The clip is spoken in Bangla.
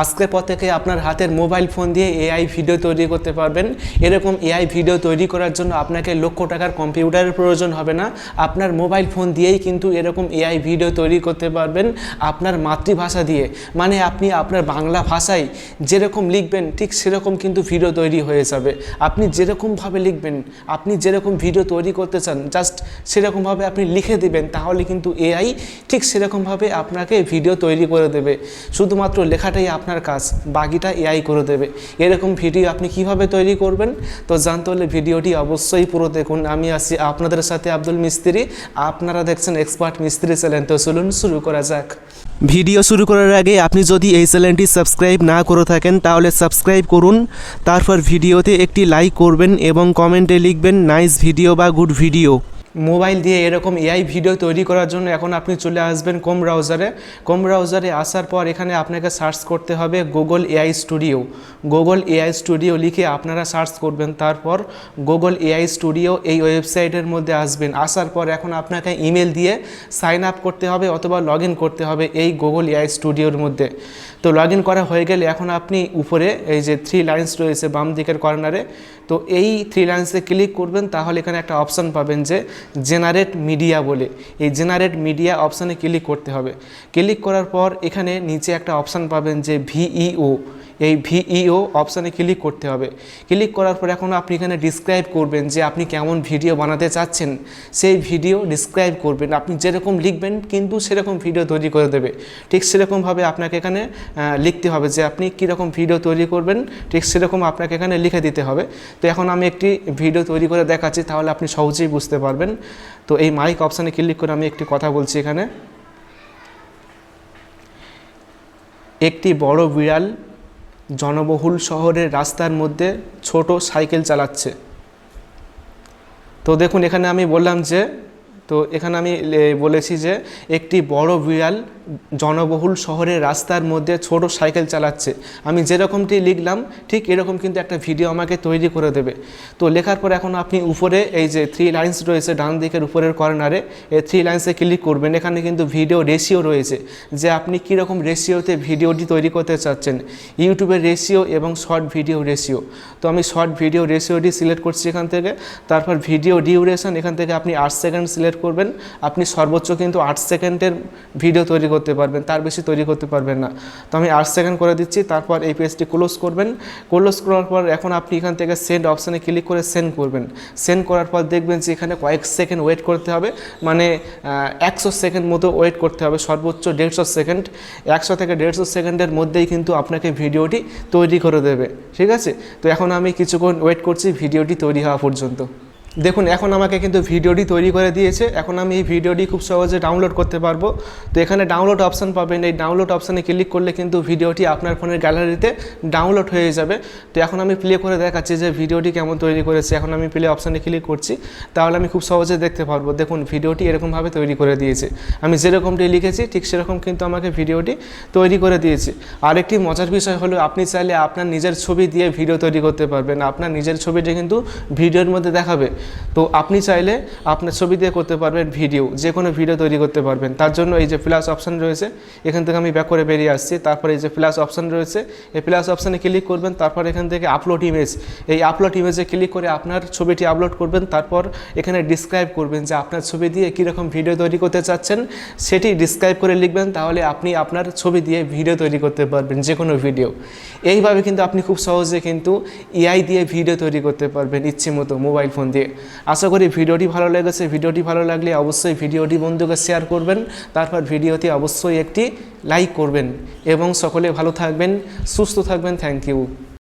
আজকের পর থেকে আপনার হাতের মোবাইল ফোন দিয়ে এআই ভিডিও তৈরি করতে পারবেন। এরকম এআই ভিডিও তৈরি করার জন্য আপনাকে লক্ষ টাকার কম্পিউটারের প্রয়োজন হবে না। আপনার মোবাইল ফোন দিয়েই কিন্তু এরকম এআই ভিডিও তৈরি করতে পারবেন আপনার মাতৃভাষা দিয়ে। মানে আপনি আপনার বাংলা ভাষায় যেরকম লিখবেন, ঠিক সেরকম কিন্তু ভিডিও তৈরি হয়ে যাবে। আপনি যেরকমভাবে লিখবেন, আপনি যেরকম ভিডিও তৈরি করতে চান, জাস্ট সেরকমভাবে আপনি লিখে দেবেন, তাহলে কিন্তু এআই ঠিক সেরকমভাবে আপনাকে ভিডিও তৈরি করে দেবে। শুধুমাত্র লেখাটাই আপনার কাজ, বাকিটা এআই করে দেবে। এরকম ভিডিও আপনি কীভাবে তৈরি করবেন? তো জানতে হলে ভিডিওটি অবশ্যই পুরো দেখুন। আমি আছি আপনাদের সাথে আব্দুল মিস্ত্রি। আপনারা দেখছেন এক্সপার্ট মিস্ত্রি চ্যানেল তো চলুন শুরু করা যাক। ভিডিও শুরু করার আগে আপনি যদি এই চ্যানেলটি সাবস্ক্রাইব না করে থাকেন, তাহলে সাবস্ক্রাইব করুন। তারপর ভিডিওতে একটি লাইক করবেন এবং কমেন্টে লিখবেন নাইস ভিডিও বা গুড ভিডিও মোবাইল দিয়ে এরকম এআই ভিডিও তৈরি করার জন্য এখন আপনি চলে আসবেন কোম ব্রাউজারে কোম ব্রাউজারে আসার পর এখানে আপনাকে সার্চ করতে হবে Google AI studio Google AI studio লিখে আপনারা সার্চ করবেন, তারপর গুগল এআই স্টুডিও এই ওয়েবসাইটের মধ্যে আসবেন। আসার পর এখন আপনাকে ইমেল দিয়ে সাইন আপ করতে হবে অথবা লগ করতে হবে এই গুগল এআই স্টুডিওর মধ্যে। তো লগ করা হয়ে গেলে এখন আপনি উপরে এই যে থ্রি লাইন্স রয়েছে বাম দিকের কর্নারে তো এই থ্রি লাইন্সে ক্লিক করবেন, তাহলে এখানে একটা অপশান পাবেন যে জেনারেট মিডিয়া বলে। এই জেনারেট মিডিয়া অপশানে ক্লিক করতে হবে। ক্লিক করার পর এখানে নিচে একটা অপশান পাবেন যে ভিইও এই ভিইও অপশানে ক্লিক করতে হবে। ক্লিক করার পর এখন আপনি এখানে ডিসক্রাইব করবেন যে আপনি কেমন ভিডিও বানাতে চাচ্ছেন। সেই ভিডিও ডিসক্রাইব করবেন। আপনি যেরকম লিখবেন কিন্তু সেরকম ভিডিও তৈরি করে দেবে। ঠিক সেরকমভাবে আপনাকে এখানে লিখতে হবে যে আপনি কীরকম ভিডিও তৈরি করবেন। ঠিক সেরকম আপনাকে এখানে লিখে দিতে হবে। তো এখন আমি একটি ভিডিও তৈরি করে দেখাচ্ছি, তাহলে আপনি সহজেই বুঝতে পারবেন। তো এই মাইক অপশানে ক্লিক করে আমি একটি কথা বলছি এখানে। একটি বড় বিড়াল জনবহুল শহরের রাস্তার মধ্যে ছোট সাইকেল চালাচ্ছে। তো দেখুন, এখানে আমি বললাম যে, তো এখানে আমি বলেছি যে, একটি বড় বিড়াল জনবহুল শহরের রাস্তার মধ্যে ছোট সাইকেল চালাচ্ছে। আমি যেরকমটি লিখলাম, ঠিক এরকম কিন্তু একটা ভিডিও আমাকে তৈরি করে দেবে। তো লেখার পর এখন আপনি উপরে এই যে থ্রি লাইন্স রয়েছে, ডান দিকের উপরের কর্নারে এই থ্রি লাইন্সে ক্লিক করবেন। এখানে কিন্তু ভিডিও রেশিও রয়েছে, যে আপনি কীরকম রেশিওতে ভিডিওটি তৈরি করতে চাচ্ছেন। ইউটিউবের রেশিও এবং শর্ট ভিডিও রেশিও তো আমি শর্ট ভিডিও রেশিওটি সিলেক্ট করছি এখান থেকে। তারপর ভিডিও ডিউরেশন এখান থেকে আপনি আট সেকেন্ড সিলেক্ট করবেন। আপনি সর্বোচ্চ কিন্তু আট সেকেন্ডের ভিডিও তৈরি করতে পারবেন, তার বেশি তৈরি করতে পারবেন না। তো আমি আট সেকেন্ড করে দিচ্ছি, তারপর এই পেজটি ক্লোজ করবেন। ক্লোজ করার পর এখন আপনি এখান থেকে সেন্ড অপশানে ক্লিক করে সেন্ড করবেন। সেন্ড করার পর দেখবেন যে এখানে কয়েক সেকেন্ড ওয়েট করতে হবে মানে একশো সেকেন্ড মতো ওয়েট করতে হবে, সর্বোচ্চ দেড়শো সেকেন্ড একশো থেকে দেড়শো সেকেন্ডের মধ্যেই কিন্তু আপনাকে ভিডিওটি তৈরি করে দেবে। ঠিক আছে? তো এখন আমি কিছুক্ষণ ওয়েট করছি, ভিডিওটি তৈরি হওয়া পর্যন্ত। দেখুন, এখন আমাকে কিন্তু ভিডিওটি তৈরি করে দিয়েছে। এখন আমি এই ভিডিওটি খুব সহজে ডাউনলোড করতে পারব। তো এখানে ডাউনলোড অপশান পাবেন। এই ডাউনলোড অপশানে ক্লিক করলে কিন্তু ভিডিওটি আপনার ফোনের গ্যালারিতে ডাউনলোড হয়ে যাবে। তো এখন আমি প্লে করে দেখাচ্ছি যে ভিডিওটি কেমন তৈরি করেছে। এখন আমি প্লে অপশানে ক্লিক করছি। তাহলে আমি খুব সহজে দেখতে পারব। দেখুন, ভিডিওটি এরকমভাবে তৈরি করে দিয়েছে। আমি যেরকমটি লিখেছি, ঠিক সেরকম কিন্তু আমাকে ভিডিওটি তৈরি করে দিয়েছে। আরেকটি মজার বিষয় হলো, আপনি চাইলে আপনার নিজের ছবি দিয়ে ভিডিও তৈরি করতে পারবেন। আপনার নিজের ছবিটি কিন্তু ভিডিওর মধ্যে দেখাবে। তো আপনি চাইলে আপনার ছবি দিয়ে করতে পারবেন ভিডিও, যে কোনো ভিডিও তৈরি করতে পারবেন। তার জন্য এই যে প্লাস অপশান রয়েছে, এখান থেকে আমি ব্যাক করে বেরিয়ে আসছি। তারপরে এই যে প্লাস অপশান রয়েছে, এই প্লাস অপশানে ক্লিক করবেন, তারপর এখান থেকে আপলোড ইমেজ এই আপলোড ইমেজে ক্লিক করে আপনার ছবিটি আপলোড করবেন, তারপর এখানে ডিসক্রাইব করবেন যে আপনার ছবি দিয়ে কীরকম ভিডিও তৈরি করতে চাচ্ছেন। সেটি ডিসক্রাইব করে লিখবেন, তাহলে আপনি আপনার ছবি দিয়ে ভিডিও তৈরি করতে পারবেন, যে কোনো ভিডিও এইভাবে কিন্তু আপনি খুব সহজে কিন্তু এআই দিয়ে ভিডিও তৈরি করতে পারবেন ইচ্ছে মতো মোবাইল ফোন দিয়ে। আশা করি ভিডিওটি ভালো লেগেছে। ভিডিওটি ভালো লাগলে অবশ্যই ভিডিওটি বন্ধুকে শেয়ার করবেন। তারপর ভিডিওতে অবশ্যই একটি লাইক করবেন। এবং সকলে ভালো থাকবেন, সুস্থ থাকবেন। Thank you